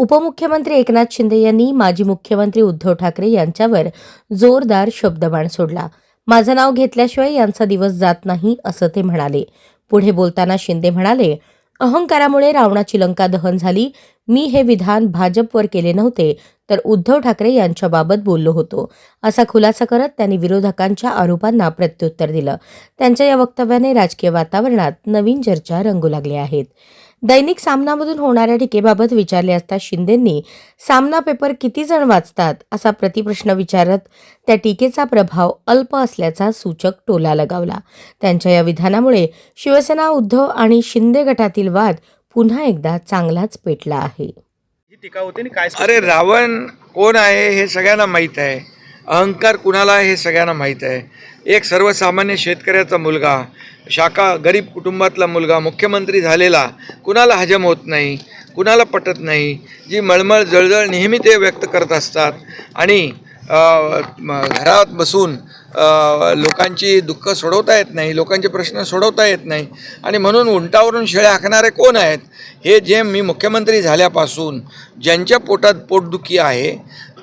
उपमुख्यमंत्री एकनाथ शिंदे यांनी माजी मुख्यमंत्री उद्धव ठाकरे यांच्यावर जोरदार शब्दबाण सोडला. माझं नाव घेतल्याशिवाय यांचा दिवस जात नाही असं ते म्हणाले. पुढे बोलताना शिंदे म्हणाले अहंकारामुळे रावणाची लंका दहन झाली. मी हे विधान भाजपवर केले नव्हते तर उद्धव ठाकरे यांच्याबाबत बोललो होतो. असा खुलासा करत त्यांनी विरोधकांच्या आरोपांना प्रत्युत्तर दिलं. त्यांच्या या वक्तव्याने राजकीय वातावरणात नवीन चर्चा रंगू लागल्या आहेत. दैनिक सामनामधून होणाऱ्या टीकेबाबत विचारले असता शिंदेंनी सामना पेपर किती जण वाचतात? असा प्रतिप्रश्न विचारत त्या टीकेचा प्रभाव अल्प असल्याचा सूचक टोला लगावला. त्यांच्या या विधानामुळे शिवसेना उद्धव आणि शिंदे गटातील वाद पुन्हा एकदा चांगलाच पेटला आहे. ही टीका होते आणि काय अरे रावण कोण आहे हे सगळ्यांना माहीत आहे. अहंकार कुणाला आहे हे सगळ्यांना माहीत आहे. एक सर्वसामान्य शेतकऱ्याचा मुलगा शाखा गरीब कुटुंबातला मुलगा मुख्यमंत्री झालेला कुणाला हजम होत नाही कुणाला पटत नाही जी मळमळ जळजळ नेहमी ते व्यक्त करत असतात. आणि घरात बसून लोकांची दुःख सोडवता येत नाही लोकांचे प्रश्न सोडवता येत नाही. आणि म्हणून उंटावरून शेळ्या हाकणारे कोण आहेत? हे जे मी मुख्यमंत्री झाल्यापासून ज्यांच्या पोटात पोटदुखी आहे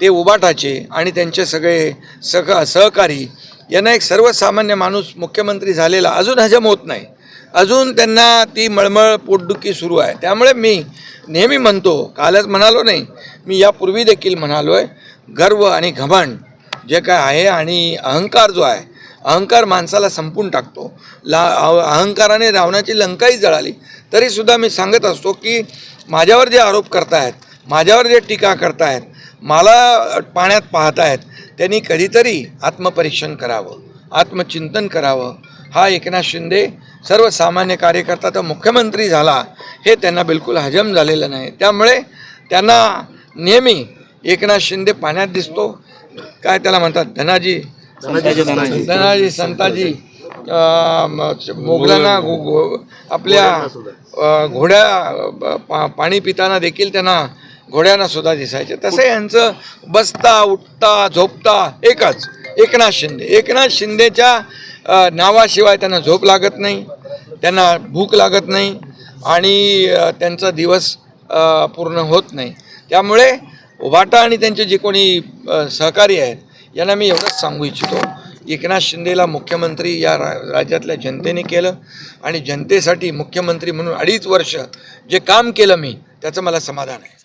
ते उबाटाचे आणि त्यांचे सगळे सह सहकारी यांना एक सर्वसामान्य माणूस मुख्यमंत्री झालेला अजून हजम होत नाही. अजून त्यांना ती मळमळ पोटदुखी सुरू आहे. त्यामुळे मी नेहमी म्हणतो कालच म्हणालो नाही मी यापूर्वी देखील म्हणालो आहे गर्व आणि घमंड जे काय आहे आणि अहंकार जो आहे अहंकार माणसाला संपून टाकतो. ला अहंकाराने रावणाची लंकाही जळाली. तरीसुद्धा मी सांगत असतो की माझ्यावर जे आरोप करतायत माझ्यावर जे टीका करतायत मला पाण्यात पाहतायत त्यांनी कधीतरी आत्मपरीक्षण करावं आत्मचिंतन करावं. हा एकनाथ शिंदे सर्वसामान्य कार्यकर्ता तर मुख्यमंत्री झाला हे त्यांना बिलकुल हजम झालेलं नाही. त्यामुळे त्यांना नेहमी एकनाथ शिंदे पाण्यात दिसतो. काय त्याला म्हणतात? धनाजी धनाजी संताजी. मोगलांना आपल्या घोड्या पा- पाणी पिताना देखील त्यांना घोड्यांना सुद्धा दिसायचे. तसं यांचं बसता उठता झोपता एकच. एकनाथ शिंदे. एकनाथ शिंदेच्या नावाशिवाय त्यांना झोप लागत नाही. त्यांना भूक लागत नाही आणि त्यांचा दिवस पूर्ण होत नाही. त्यामुळे वाटा आणि त्यांचे जे कोणी सहकारी आहेत यांना मी एवढंच सांगू इच्छितो एकनाथ शिंदेला मुख्यमंत्री या रा राज्यातल्या जनतेने केलं आणि जनतेसाठी मुख्यमंत्री म्हणून अडीच वर्ष जे काम केलं मी त्याचं मला समाधान आहे.